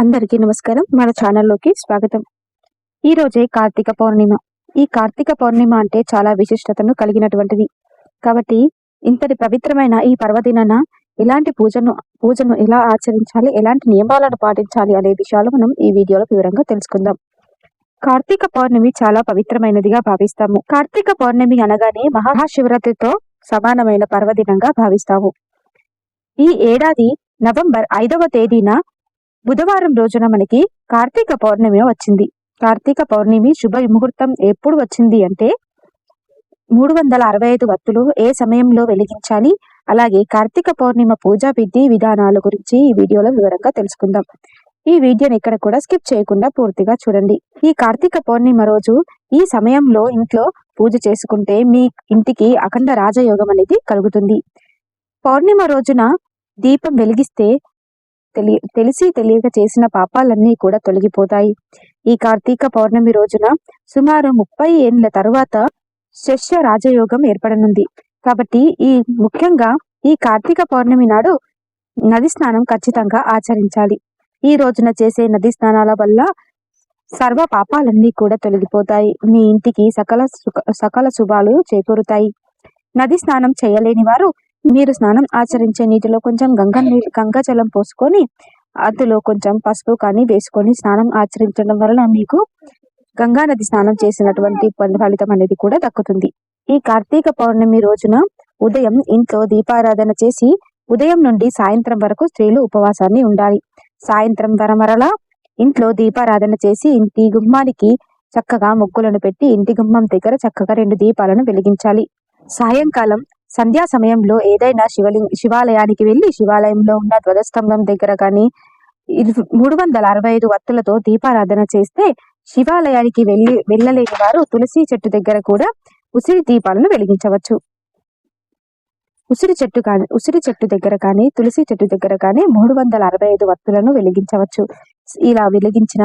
అందరికీ నమస్కారం. మన ఛానల్లోకి స్వాగతం. ఈ రోజే కార్తీక పౌర్ణిమ. ఈ కార్తీక పౌర్ణిమ అంటే చాలా విశిష్టతను కలిగినటువంటిది. కాబట్టి ఇంతటి పవిత్రమైన ఈ పర్వదినాన ఎలాంటి పూజను పూజను ఎలా ఆచరించాలి ఎలాంటి నియమాలను పాటించాలి అనే విషయాలు మనం ఈ వీడియోలో వివరంగా తెలుసుకుందాం. కార్తీక పౌర్ణమి చాలా పవిత్రమైనదిగా భావిస్తాము. కార్తీక పౌర్ణమి అనగానే మహాశివరాత్రితో సమానమైన పర్వదినంగా భావిస్తాము. ఈ ఏడాది నవంబర్ ఐదవ తేదీన బుధవారం రోజున మనకి కార్తీక పౌర్ణమి వచ్చింది. కార్తీక పౌర్ణమి శుభ ముహూర్తం ఎప్పుడు వచ్చింది అంటే మూడు వందల అరవై ఐదు వత్తులు ఏ సమయంలో వెలిగించాలి? అలాగే కార్తీక పౌర్ణిమ పూజా విధి విధానాల గురించి ఈ వీడియోలో వివరంగా తెలుసుకుందాం. ఈ వీడియోని ఇక్కడ కూడా స్కిప్ చేయకుండా పూర్తిగా చూడండి. ఈ కార్తీక పౌర్ణిమ రోజు ఈ సమయంలో ఇంట్లో పూజ చేసుకుంటే మీ ఇంటికి అఖండ రాజయోగం అనేది కలుగుతుంది. పౌర్ణిమ రోజున దీపం వెలిగిస్తే తెలి తెలిసి తెలియక చేసిన పాపాలన్నీ కూడా తొలగిపోతాయి. ఈ కార్తీక పౌర్ణమి రోజున సుమారు ముప్పై ఏండ్ల తరువాత శస్య రాజయోగం ఏర్పడనుంది. కాబట్టి ఈ ముఖ్యంగా ఈ కార్తీక పౌర్ణమి నాడు నది స్నానం ఖచ్చితంగా ఆచరించాలి. ఈ రోజున చేసే నది స్నానాల వల్ల సర్వ పాపాలన్నీ కూడా తొలగిపోతాయి. మీ ఇంటికి సకల సకల శుభాలు చేకూరుతాయి. నది స్నానం చేయలేని వారు మీరు స్నానం ఆచరించే నీటిలో కొంచెం గంగా నీళ్ళు గంగా జలం పోసుకొని అందులో కొంచెం పసుపు కానీ వేసుకొని స్నానం ఆచరించడం వలన మీకు గంగా నది స్నానం చేసినటువంటి ఫలితం అనేది కూడా దక్కుతుంది. ఈ కార్తీక పౌర్ణమి రోజున ఉదయం ఇంట్లో దీపారాధన చేసి ఉదయం నుండి సాయంత్రం వరకు స్త్రీలు ఉపవాసాన్ని ఉండాలి. సాయంత్రం వరమరలా ఇంట్లో దీపారాధన చేసి ఇంటి గుమ్మానికి చక్కగా ముగ్గులను పెట్టి ఇంటి గుమ్మం దగ్గర చక్కగా రెండు దీపాలను వెలిగించాలి. సాయంకాలం సంధ్యా సమయంలో ఏదైనా శివలింగ శివాలయానికి వెళ్ళి శివాలయంలో ఉన్న ధ్వజస్తంభం దగ్గర కానీ మూడు వందల అరవై ఐదు వత్తులతో దీపారాధన చేస్తే శివాలయానికి వెళ్ళి వెళ్ళలేని వారు తులసి చెట్టు దగ్గర కూడా ఉసిరి దీపాలను వెలిగించవచ్చు. ఉసిరి చెట్టు కానీ ఉసిరి చెట్టు దగ్గర కానీ తులసి చెట్టు దగ్గర కానీ మూడు వందల అరవై ఐదు వత్తులను వెలిగించవచ్చు. ఇలా వెలిగించిన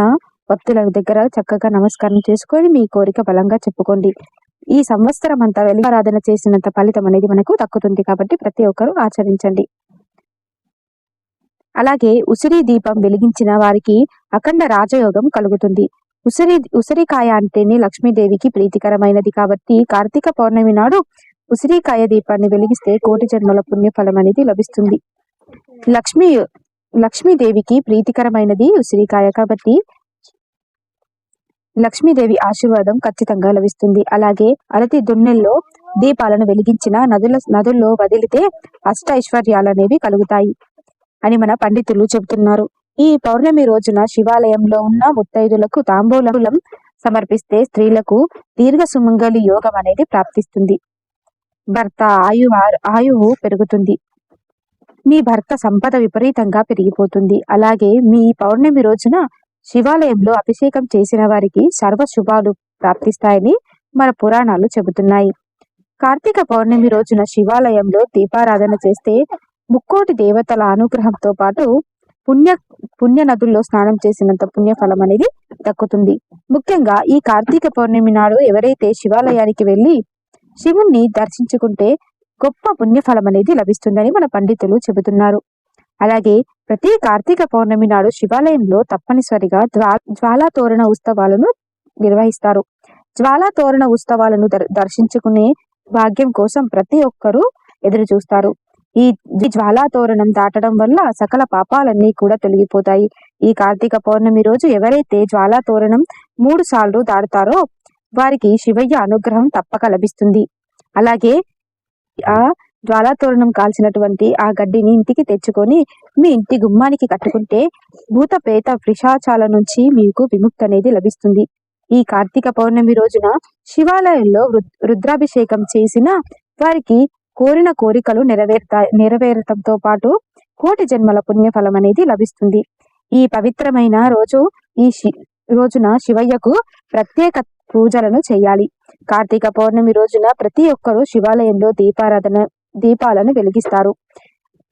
వత్తుల దగ్గర చక్కగా నమస్కారం చేసుకొని మీ కోరిక బలంగా చెప్పుకోండి. ఈ సంవత్సరం అంతా వెలిగారాధన చేసినంత ఫలితం అనేది మనకు దక్కుతుంది కాబట్టి ప్రతి ఒక్కరూ ఆచరించండి. అలాగే ఉసిరి దీపం వెలిగించిన వారికి అఖండ రాజయోగం కలుగుతుంది. ఉసిరి ఉసిరికాయ అంటేనే లక్ష్మీదేవికి ప్రీతికరమైనది కాబట్టి కార్తీక పౌర్ణమి నాడు ఉసిరికాయ దీపాన్ని వెలిగిస్తే కోటి జన్మల పుణ్యఫలం అనేది లభిస్తుంది. లక్ష్మీ లక్ష్మీదేవికి ప్రీతికరమైనది ఉసిరికాయ కాబట్టి లక్ష్మీదేవి ఆశీర్వాదం ఖచ్చితంగా లభిస్తుంది. అలాగే అరటి దున్నెల్లో దీపాలను వెలిగించిన నదుల నదుల్లో వదిలితే అష్ట ఐశ్వర్యాలు అనేవి కలుగుతాయి అని మన పండితులు చెబుతున్నారు. ఈ పౌర్ణమి రోజున శివాలయంలో ఉన్న ముత్తైదులకు తాంబూలం సమర్పిస్తే స్త్రీలకు దీర్ఘ సుమంగళి యోగం అనేది ప్రాప్తిస్తుంది. భర్త ఆయు ఆయువు పెరుగుతుంది. మీ భర్త సంపద విపరీతంగా పెరిగిపోతుంది. అలాగే మీ పౌర్ణమి రోజున శివాలయంలో అభిషేకం చేసిన వారికి సర్వ శుభాలు ప్రాప్తిస్తాయని మన పురాణాలు చెబుతున్నాయి. కార్తీక పౌర్ణమి రోజున శివాలయంలో దీపారాధన చేస్తే ముక్కోటి దేవతల అనుగ్రహంతో పాటు పుణ్య పుణ్య నదుల్లో స్నానం చేసినంత పుణ్యఫలం అనేది దక్కుతుంది. ముఖ్యంగా ఈ కార్తీక పౌర్ణమి నాడు ఎవరైతే శివాలయానికి వెళ్ళి శివుణ్ణి దర్శించుకుంటే గొప్ప పుణ్యఫలం అనేది లభిస్తుందని మన పండితులు చెబుతున్నారు. అలాగే ప్రతి కార్తీక పౌర్ణమి నాడు శివాలయంలో తప్పనిసరిగా జ్వాలా తోరణ ఉత్సవాలను నిర్వహిస్తారు. జ్వాలా తోరణ ఉత్సవాలను దర్శించుకునే భాగ్యం కోసం ప్రతి ఒక్కరూ ఎదురు చూస్తారు ఈ జ్వాలా తోరణం దాటడం వల్ల సకల పాపాలన్నీ కూడా తొలగిపోతాయి. ఈ కార్తీక పౌర్ణమి రోజు ఎవరైతే జ్వాలా తోరణం మూడు సార్లు దాటుతారో వారికి శివయ్య అనుగ్రహం తప్పక లభిస్తుంది. అలాగే ఆ జ్వాలాతోరణం కాల్చినటువంటి ఆ గడ్డిని ఇంటికి తెచ్చుకొని మీ ఇంటి గుమ్మానికి కట్టుకుంటే భూత ప్రేత వృషాచాల నుంచి మీకు విముక్తి అనేది లభిస్తుంది. ఈ కార్తీక పౌర్ణమి రోజున శివాలయంలో రుద్రాభిషేకం చేసిన వారికి కోరిన కోరికలు నెరవేరుతా నెరవేరటంతో పాటు కోటి జన్మల పుణ్యఫలం అనేది లభిస్తుంది. ఈ పవిత్రమైన రోజు ఈ రోజున శివయ్యకు ప్రత్యేక పూజలను చేయాలి. కార్తీక పౌర్ణమి రోజున ప్రతి ఒక్కరూ శివాలయంలో దీపారాధన దీపాలను వెలిగిస్తారు.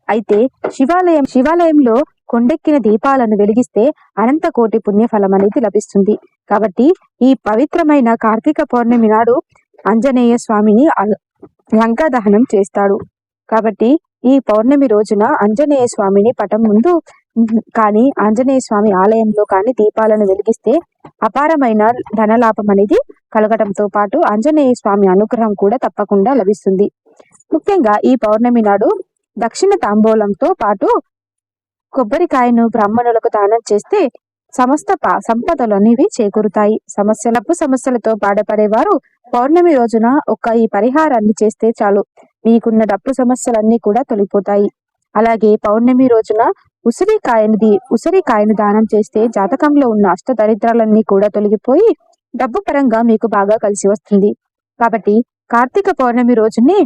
అయితే శివాలయం శివాలయంలో కొండెక్కిన దీపాలను వెలిగిస్తే అనంత కోటి పుణ్యఫలం అనేది లభిస్తుంది. కాబట్టి ఈ పవిత్రమైన కార్తీక పౌర్ణమి నాడు ఆంజనేయ స్వామిని లంకా దహనం చేస్తాడు. కాబట్టి ఈ పౌర్ణమి రోజున ఆంజనేయ స్వామిని పటం ముందు కానీ ఆంజనేయ స్వామి ఆలయంలో కానీ దీపాలను వెలిగిస్తే అపారమైన ధనలాభం అనేది కలగడంతో పాటు ఆంజనేయ స్వామి అనుగ్రహం కూడా తప్పకుండా లభిస్తుంది. ముఖ్యంగా ఈ పౌర్ణమి నాడు దక్షిణ తాంబూలంతో పాటు కొబ్బరికాయను బ్రాహ్మణులకు దానం చేస్తే సమస్త ప- సంపదలు అనేవి చేకూరుతాయి. సమస్యలపు సమస్యలతో బాధపడేవారు పౌర్ణమి రోజున ఒక ఈ పరిహారాన్ని చేస్తే చాలు. మీకున్న డబ్బు సమస్యలన్నీ కూడా తొలగిపోతాయి. అలాగే పౌర్ణమి రోజున ఉసిరికాయనిది ఉసిరికాయను దానం చేస్తే జాతకంలో ఉన్న అష్ట దరిద్రాలన్నీ కూడా తొలగిపోయి డబ్బు పరంగా మీకు బాగా కలిసి వస్తుంది. కాబట్టి కార్తీక పౌర్ణమి రోజునే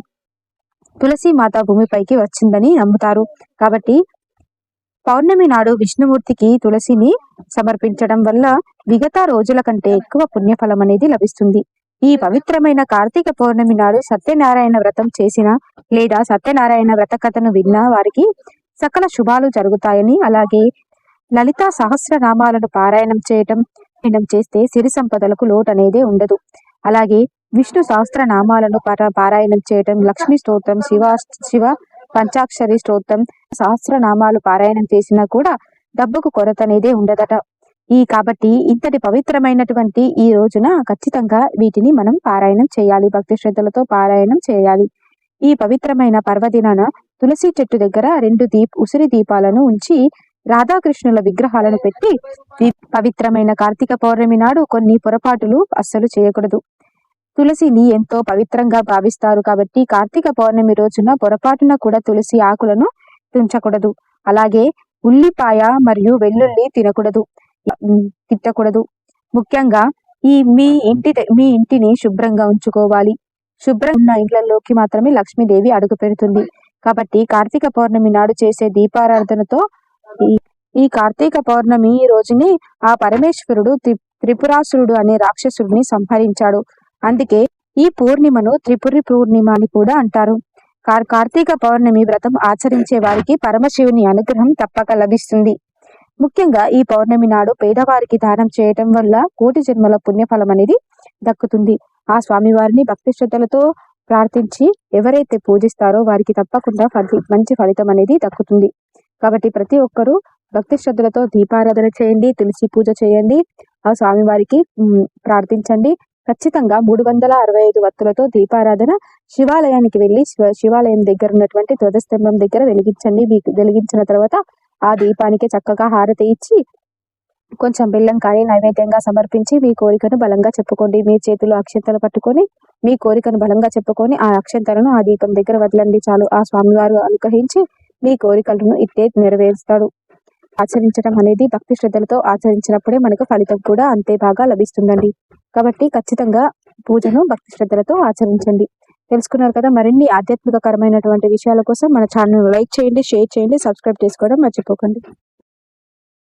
తులసి మాత భూమిపైకి వచ్చిందని నమ్ముతారు. కాబట్టి పౌర్ణమి నాడు విష్ణుమూర్తికి తులసిని సమర్పించడం వల్ల విగత రోజుల కంటే ఎక్కువ పుణ్యఫలం అనేది లభిస్తుంది. ఈ పవిత్రమైన కార్తీక పౌర్ణమి నాడు సత్యనారాయణ వ్రతం చేసిన లేదా సత్యనారాయణ వ్రత కథను విన్న వారికి సకల శుభాలు జరుగుతాయని అలాగే లలిత సహస్రనామాలను పారాయణం చేయటం చేస్తే సిరి సంపదలకు లోటు అనేది ఉండదు. అలాగే విష్ణు సహస్రనామాలను నామాలను పారాయణం చేయటం లక్ష్మీ స్తోత్రం శివ శివ పంచాక్షరి స్తోత్రం సహస్రనామాలు పారాయణం చేసినా కూడా డబ్బుకు కొరత అనేది ఉండదట. ఈ కాబట్టి ఇంతటి పవిత్రమైనటువంటి ఈ రోజున ఖచ్చితంగా వీటిని మనం పారాయణం చేయాలి భక్తి శ్రద్ధలతో పారాయణం చేయాలి. ఈ పవిత్రమైన పర్వదినాన తులసి చెట్టు దగ్గర రెండు దీప్ ఉసిరి దీపాలను ఉంచి రాధాకృష్ణుల విగ్రహాలను పెట్టి పవిత్రమైన కార్తీక పౌర్ణమి నాడు కొన్ని పొరపాటులు అస్సలు చేయకూడదు. తులసిని ఎంతో పవిత్రంగా భావిస్తారు కాబట్టి కార్తీక పౌర్ణమి రోజున పొరపాటున కూడా తులసి ఆకులను తుంచకూడదు. అలాగే ఉల్లిపాయ మరియు వెల్లుల్లి తినకూడదు. తిట్టకూడదు. ముఖ్యంగా ఈ మీ ఇంటి మీ ఇంటిని శుభ్రంగా ఉంచుకోవాలి. శుభ్రం ఉన్న ఇంట్లలోకి మాత్రమే లక్ష్మీదేవి అడుగు పెడుతుంది. కాబట్టి కార్తీక పౌర్ణమి నాడు చేసే దీపారాధనతో ఈ కార్తీక పౌర్ణమి రోజుని ఆ పరమేశ్వరుడు త్రిపురాసురుడు అనే రాక్షసుడిని సంహరించాడు. అందుకే ఈ పూర్ణిమను త్రిపురి పూర్ణిమ అని కూడా అంటారు. కార్ కార్తీక పౌర్ణమి వ్రతం ఆచరించే వారికి పరమశివుని అనుగ్రహం తప్పక లభిస్తుంది. ముఖ్యంగా ఈ పౌర్ణమి నాడు పేదవారికి దానం చేయటం వల్ల కోటి జన్మల పుణ్యఫలం అనేది దక్కుతుంది. ఆ స్వామివారిని భక్తి శ్రద్ధలతో ప్రార్థించి ఎవరైతే పూజిస్తారో వారికి తప్పకుండా ఫలి మంచి ఫలితం అనేది దక్కుతుంది. కాబట్టి ప్రతి ఒక్కరూ భక్తి శ్రద్ధలతో దీపారాధన చేయండి తులసి పూజ చేయండి ఆ స్వామివారికి ప్రార్థించండి. ఖచ్చితంగా మూడు వందల అరవై ఐదు వత్తులతో దీపారాధన శివాలయానికి వెళ్ళి శివ శివాలయం దగ్గర ఉన్నటువంటి ధ్వజస్తంభం దగ్గర వెలిగించండి. మీకు వెలిగించిన తర్వాత ఆ దీపానికి చక్కగా హారతి ఇచ్చి కొంచెం బెల్లం కానీ నైవేద్యంగా సమర్పించి మీ కోరికను బలంగా చెప్పుకోండి. మీ చేతిలో అక్షంతలు పట్టుకొని మీ కోరికను బలంగా చెప్పుకొని ఆ అక్షంతలను ఆ దీపం దగ్గర వదలండి. చాలు. ఆ స్వామివారు అనుగ్రహించి మీ కోరికలను ఇట్టే నెరవేరుస్తాడు. ఆచరించడం అనేది భక్తి శ్రద్ధలతో ఆచరించినప్పుడే మనకు ఫలితం కూడా అంతే బాగా లభిస్తుందండి. కాబట్టి ఖచ్చితంగా పూజను భక్తి శ్రద్ధలతో ఆచరించండి. తెలుసుకున్నారు కదా మరిన్ని ఆధ్యాత్మికకరమైనటువంటి విషయాల కోసం మన ఛానల్ లైక్ చేయండి షేర్ చేయండి సబ్స్క్రైబ్ చేసుకోవడం మర్చిపోకండి.